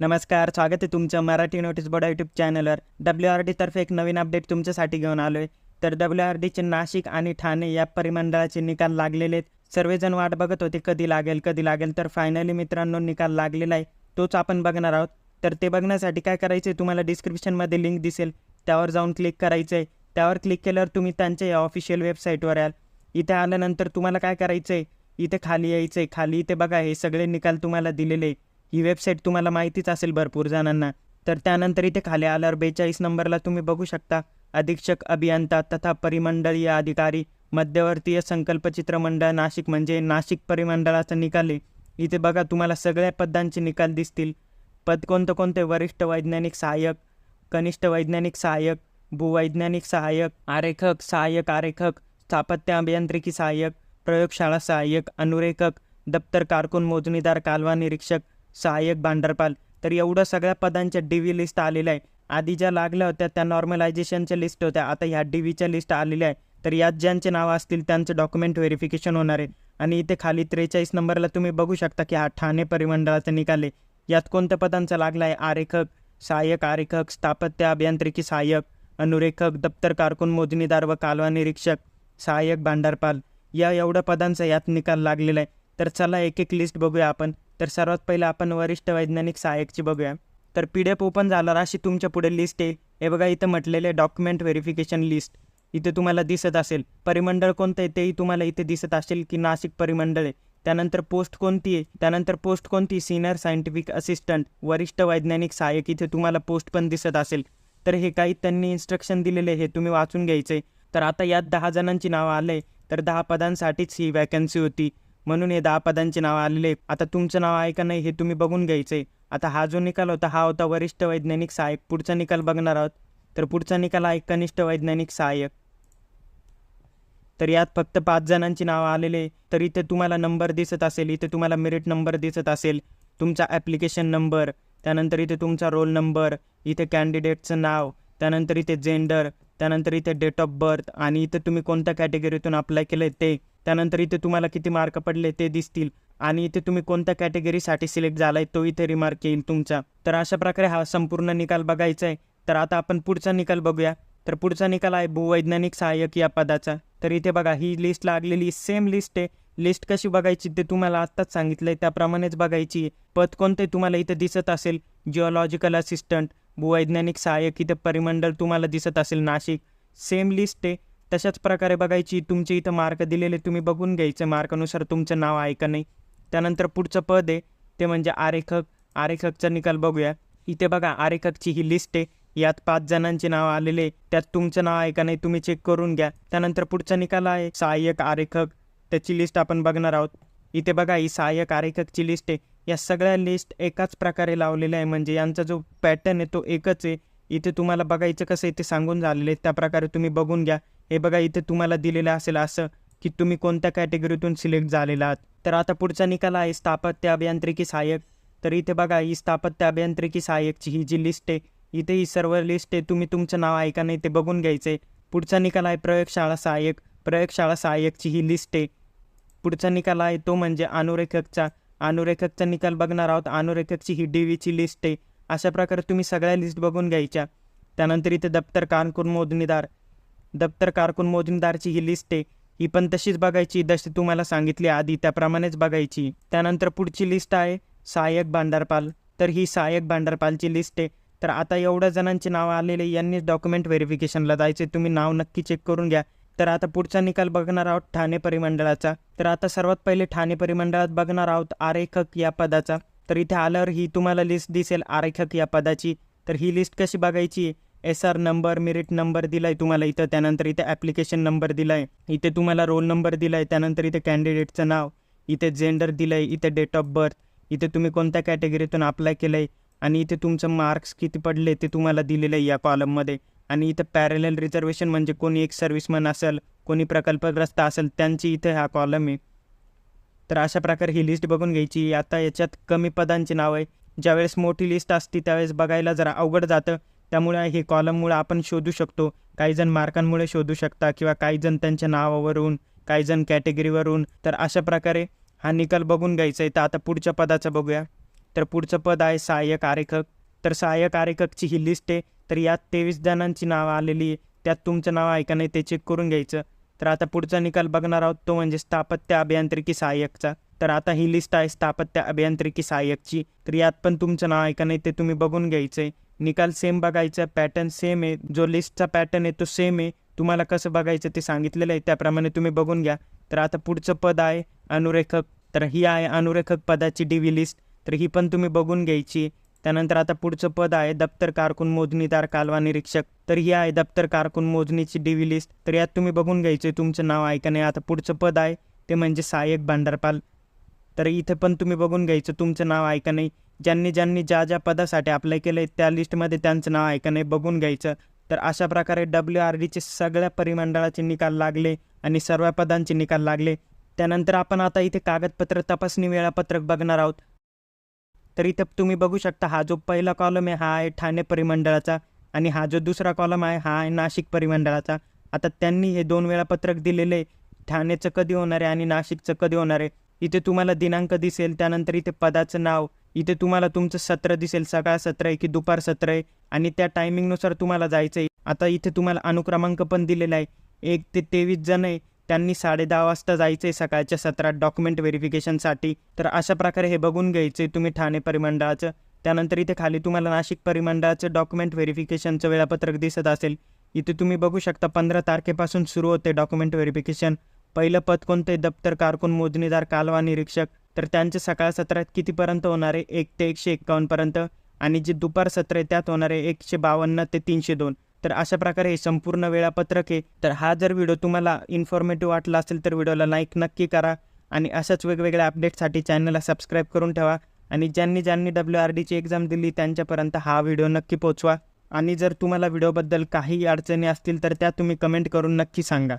नमस्कार स्वागत आहे तुमचं मराठी नोटीस बोर्ड यूट्यूब चॅनलवर डब्ल्यू आर डीतर्फे एक नवीन अपडेट तुमच्यासाठी घेऊन आलो आहे तर डब्ल्यू आर डीचे नाशिक आणि ठाणे या परिमंडळाचे निकाल लागलेले आहेत. सर्वजण वाट बघत होते कधी लागेल कधी लागेल. तर फायनली मित्रांनो निकाल लागलेला आहे. तोच आपण बघणार आहोत. तर ते बघण्यासाठी काय करायचं आहे तुम्हाला डिस्क्रिप्शनमध्ये लिंक दिसेल. त्यावर जाऊन क्लिक करायचं आहे त्यावर क्लिक केल्यावर तुम्ही त्यांच्या या ऑफिशियल वेबसाईटवर याल. इथे आल्यानंतर तुम्हाला काय करायचं आहे इथे खाली यायचं आहे खाली इथे बघा हे सगळे निकाल तुम्हाला दिलेले आहे ही वेबसाईट तुम्हाला माहितीच असेल भरपूर जणांना. तर त्यानंतर इथे खाली आल्यावर बेचाळीस नंबरला तुम्ही बघू शकता. अधीक्षक अभियंता तथा परिमंडळीय अधिकारी मध्यवर्तीय संकल्पचित्र मंडळ नाशिक म्हणजे नाशिक परिमंडळाचा निकाल आहे. इथे बघा तुम्हाला सगळ्या पदांचे निकाल दिसतील. पद कोणते कोणते? वरिष्ठ वैज्ञानिक सहाय्यक कनिष्ठ वैज्ञानिक सहाय्यक भूवैज्ञानिक सहाय्यक आरेखक सहाय्यक आरेखक स्थापत्य अभियांत्रिकी सहाय्यक प्रयोगशाळा सहाय्यक अनुरेखक दप्तर कारकून मोजणीदार कालवा निरीक्षक सहाय्यक भांडारपाल. तर एवढं सगळ्या पदांच्या डी व्ही लिस्ट आलेल्या आहे. आधी ज्या लागल्या होत्या त्या नॉर्मलायझेशनच्या लिस्ट होत्या. आता ह्या डी व्हीच्या लिस्ट आलेल्या आहे तर यात ज्यांचे नावं असतील त्यांचं डॉक्युमेंट व्हेरिफिकेशन होणार आहे. आणि इथे खाली त्रेचाळीस नंबरला तुम्ही बघू शकता की हा ठाणे परिमंडळाचा निकाल आहे. यात कोणत्या पदांचा लागला आहे? आरेखक सहाय्यक आरेखक स्थापत्य अभियांत्रिकी सहाय्यक अनुरेखक दप्तर कारकून मोजणीदार व कालवा निरीक्षक सहाय्यक भांडारपाल. या एवढ्या पदांचा यात निकाल लागलेला आहे. तर चला एक एक लिस्ट बघूया आपण. तर सर्वात पहिलं आपण वरिष्ठ वैज्ञानिक सहाय्यकची बघूया. तर पी डी एफ ओपन झाला अशी तुमच्यापुढे लिस्ट येईल. हे बघा इथं म्हटलेले डॉक्युमेंट व्हेरिफिकेशन लिस्ट इथे तुम्हाला दिसत असेल. परिमंडळ कोणतं आहे तेही तुम्हाला इथे दिसत असेल की नाशिक परिमंडळ आहे. त्यानंतर पोस्ट कोणती आहे? त्यानंतर पोस्ट कोणती? सिनियर सायंटिफिक असिस्टंट वरिष्ठ वैज्ञानिक सहाय्यक इथे तुम्हाला पोस्ट पण दिसत असेल. तर हे काही त्यांनी इन्स्ट्रक्शन दिलेले हे तुम्ही वाचून घ्यायचे तर आता यात दहा जणांची नावं आले तर दहा पदांसाठीच ही वॅकन्सी होती. म्हणून हे दहा पदांची नावं आलेले आता तुमचं नाव आहे का नाही हे तुम्ही बघून घ्यायचं आहे आता हा जो निकाल होता हा होता वरिष्ठ वैज्ञानिक सहाय्यक. पुढचा निकाल बघणार आहोत. तर पुढचा निकाल आहे कनिष्ठ वैज्ञानिक सहाय्यक. तर यात फक्त पाच जणांची नावं आलेले तर इथे तुम्हाला नंबर दिसत असेल इथे तुम्हाला मेरिट नंबर दिसत असेल तुमचा ॲप्लिकेशन नंबर त्यानंतर इथे तुमचा रोल नंबर इथे कॅन्डिडेटचं नाव त्यानंतर इथे जेंडर त्यानंतर इथे डेट ऑफ बर्थ आणि इथे तुम्ही कोणत्या कॅटेगरीतून अप्लाय केलं ते त्यानंतर इथे तुम्हाला किती मार्क पडले ते दिसतील आणि इथे तुम्ही कोणत्या कॅटेगरीसाठी सिलेक्ट झाला आहे तो इथे रिमार्क येईल तुमचा. तर अशा प्रकारे हा संपूर्ण निकाल बघायचा आहे. तर आता आपण पुढचा निकाल बघूया. तर पुढचा निकाल आहे भूवैज्ञानिक सहाय्यक या पदाचा. तर इथे बघा ही लिस्ट लागलेली सेम लिस्ट आहे. लिस्ट कशी बघायची ते तुम्हाला आत्ताच सांगितलं आहे त्याप्रमाणेच बघायची पद कोणते तुम्हाला इथं दिसत असेल. जिओलॉजिकल असिस्टंट भूवैज्ञानिक सहाय्यक इथे परिमंडल तुम्हाला दिसत असेल. नाशिक सेम लिस्ट आहे. तशाच प्रकारे बघायची तुमचे इथं मार्क दिलेले तुम्ही बघून घ्यायचे. मार्कानुसार तुमचं नाव आहे का नाही. त्यानंतर पुढचं पद आहे ते म्हणजे आरेखक. आरेखकचा निकाल बघूया. इथे बघा आरेखकची ही लिस्ट आहे. यात पाच जणांचे नाव आलेले त्यात तुमचं नाव आहे का नाही तुम्ही चेक करून घ्या. त्यानंतर पुढचा निकाल आहे सहाय्यक आरेखक. त्याची लिस्ट आपण बघणार आहोत. इथे बघा ही सहाय्यक आरेखकची लिस्ट आहे. या सगळ्या लिस्ट एकाच प्रकारे लावलेल्या आहे. म्हणजे यांचा जो पॅटर्न आहे तो एकच आहे. इथे तुम्हाला बघायचं कसं इथे सांगून झालेलं आहे. त्या प्रकारे तुम्ही बघून घ्या. हे बघा इथे तुम्हाला दिलेलं असेल असं की तुम्ही कोणत्या कॅटेगरीतून सिलेक्ट झालेला आहात. तर आता पुढचा निकाल आहे स्थापत्य अभियांत्रिकी सहाय्यक. तर इथे बघा ही स्थापत्य अभियांत्रिकी सहाय्यकची ही जी लिस्ट आहे इथे ही सर्व लिस्ट आहे. तुम्ही तुमचं नाव ऐका नाही ते बघून घ्यायचं आहे पुढचा निकाल आहे प्रयोगशाळा सहाय्यक. प्रयोगशाळा सहाय्यकची ही लिस्ट आहे. पुढचा निकाल आहे तो म्हणजे अनुरेखकचा. अनुरेखकचा निकाल बघणार आहोत. अनुरेखकची ही डी व्हीची लिस्ट आहे. अशा प्रकारे तुम्ही सगळ्या लिस्ट बघून घ्यायच्या. त्यानंतर इथे दप्तर कारकून मोजणीदार. दप्तर कारकून मोजणीदारची ही लिस्ट आहे. ही पण तशीच बघायची जशी तुम्हाला सांगितली आधी त्याप्रमाणेच बघायची. त्यानंतर पुढची लिस्ट आहे सहाय्यक भांडारपाल. तर ही सहाय्यक भांडारपालची लिस्ट आहे. तर आता एवढ्या जणांची नावं आलेले यांनीच डॉक्युमेंट व्हेरिफिकेशनला जायचे तुम्ही नाव नक्की चेक करून घ्या. तर आता पुढचा निकाल बघणार आहोत ठाणे परिमंडळाचा. तर आता सर्वात पहिले ठाणे परिमंडळात बघणार आहोत आरेखक या पदाचा. तर इथे आल्यावर ही तुम्हाला लिस्ट दिसेल आरेखक या पदाची. तर ही लिस्ट कशी बघायची? S R number merit number दिला आहे तुम्हाला इथं. त्यानंतर इथे ॲप्लिकेशन नंबर दिला आहे इथे तुम्हाला रोल नंबर दिला आहे त्यानंतर इथे कॅन्डिडेटचं नाव. इथे जेंडर दिलं आहे इथे डेट ऑफ बर्थ इथे तुम्ही कोणत्या कॅटेगरीतून अप्लाय केलं आहे आणि इथे तुमचं मार्क्स किती पडले ते तुम्हाला दिलेलं आहे या कॉलममध्ये आणि इथं पॅरेलल रिझर्वेशन म्हणजे कोणी एक सर्व्हिसमन असेल कोणी प्रकल्पग्रस्त असेल त्यांची इथे हा कॉलम आहे. तर अशा प्रकारे ही लिस्ट बघून घ्यायची. आता याच्यात कमी पदांची नाव आहे. ज्यावेळेस मोठी लिस्ट असते त्यावेळेस बघायला जरा अवघड जातं. त्यामुळे हे कॉलममुळे आपण शोधू शकतो. काही जण मार्कांमुळे शोधू शकता किंवा काही जण त्यांच्या नावावरून काही जण कॅटेगरीवरून तर अशा प्रकारे हा निकाल बघून घ्यायचा आहे. तर आता पुढच्या पदाचं बघूया. तर पुढचं पद आहे सहाय्यक आरेखक. तर सहाय्यक आरेखकची ही लिस्ट आहे. तर यात तेवीस जणांची नावं आलेली आहे. त्यात तुमचं नाव आहे का नाही ते चेक करून घ्यायचं. तर आता पुढचा निकाल बघणार आहोत. तो म्हणजे स्थापत्य अभियांत्रिकी सहाय्यकचा. तर आता ही लिस्ट आहे स्थापत्य अभियांत्रिकी सहाय्यकची. तर यात पण तुमचं नाव आहे का नाही ते तुम्ही बघून घ्यायचं आहे निकाल सेम बघायचा पॅटर्न सेम आहे. जो लिस्टचा पॅटर्न आहे तो सेम आहे. तुम्हाला कसं बघायचं ते सांगितलेलं आहे. त्याप्रमाणे तुम्ही बघून घ्या. तर आता पुढचं पद आहे अनुरेखक. तर ही आहे अनुरेखक पदाची डी व्ही लिस्ट तर ही पण तुम्ही बघून घ्यायची त्यानंतर आता पुढचं पद आहे दप्तर कारकून मोजणीदार कालवा निरीक्षक. तर ही आहे दप्तर कारकून मोजणीची डीव्ही लिस्ट. तर यात तुम्ही बघून घ्यायचे तुमचं नाव आहे का नाही. आता पुढचं पद आहे ते म्हणजे सहाय्यक भांडारपाल. तर इथे पण तुम्ही बघून घ्यायचं तुमचं नाव आहे का नाही. ज्यांनी ज्यांनी ज्या ज्या पदासाठी अप्लाय केलं आहे त्या लिस्टमध्ये त्यांचं नाव आहे का नाही बघून घ्यायचं. तर अशा प्रकारे डब्ल्यू आर डीचे सगळ्या परिमंडळाचे निकाल लागले आणि सर्व पदांचे निकाल लागले. त्यानंतर आपण आता इथे कागदपत्र तपासणी वेळापत्रक बघणार आहोत. तर इथं तुम्ही बघू शकता हा जो पहिला कॉलम आहे हा आहे ठाणे परिमंडळाचा आणि हा जो दुसरा कॉलम आहे हा आहे नाशिक परिमंडळाचा. आता त्यांनी हे दोन वेळापत्रक दिलेले आहे. कधी होणार आहे आणि नाशिकचं कधी होणार आहे? इथे तुम्हाला दिनांक दिसेल त्यानंतर इथे पदाचं नाव इथे तुम्हाला तुमचं सत्र दिसेल सकाळ सत्र आहे की दुपार सत्र आहे आणि त्या टायमिंगनुसार तुम्हाला जायचं आहे आता इथे तुम्हाला अनुक्रमांक पण दिलेला आहे. एक ते तेवीस जण आहे. त्यांनी साडे दहा वाजता जायचं आहे सकाळच्या सत्रात डॉक्युमेंट व्हेरिफिकेशनसाठी तर अशा प्रकारे हे बघून घ्यायचं तुम्ही ठाणे परिमंडळाचं. त्यानंतर इथे खाली तुम्हाला नाशिक परिमंडळाचं डॉक्युमेंट व्हेरिफिकेशनचं वेळापत्रक दिसत असेल. इथे तुम्ही बघू शकता पंधरा तारखेपासून सुरू होते डॉक्युमेंट व्हेरिफिकेशन पहिलं पद कोणतं आहे? दप्तर कारकून मोजणीदार कालवा निरीक्षक. तर त्यांचे सकाळ सत्रात कितीपर्यंत होणार आहे? एक ते एकशे एक्कावन्नपर्यंत आणि जे दुपार सत्र आहे त्यात होणार आहे एकशे बावन्न ते तीनशे दोन. तर अशा प्रकारे हे संपूर्ण वेळापत्रक आहे. तर हा जर व्हिडिओ तुम्हाला इन्फॉर्मेटिव्ह वाटला असेल तर व्हिडिओला लाईक नक्की करा आणि अशाच वेगवेगळ्या अपडेटसाठी चॅनलला सबस्क्राईब करून ठेवा आणि ज्यांनी ज्यांनी डब्ल्यू आर डीची एक्झाम दिली त्यांच्यापर्यंत हा व्हिडिओ नक्की पोचवा आणि जर तुम्हाला व्हिडिओबद्दल काही अडचणी असतील तर त्या तुम्ही कमेंट करून नक्की सांगा.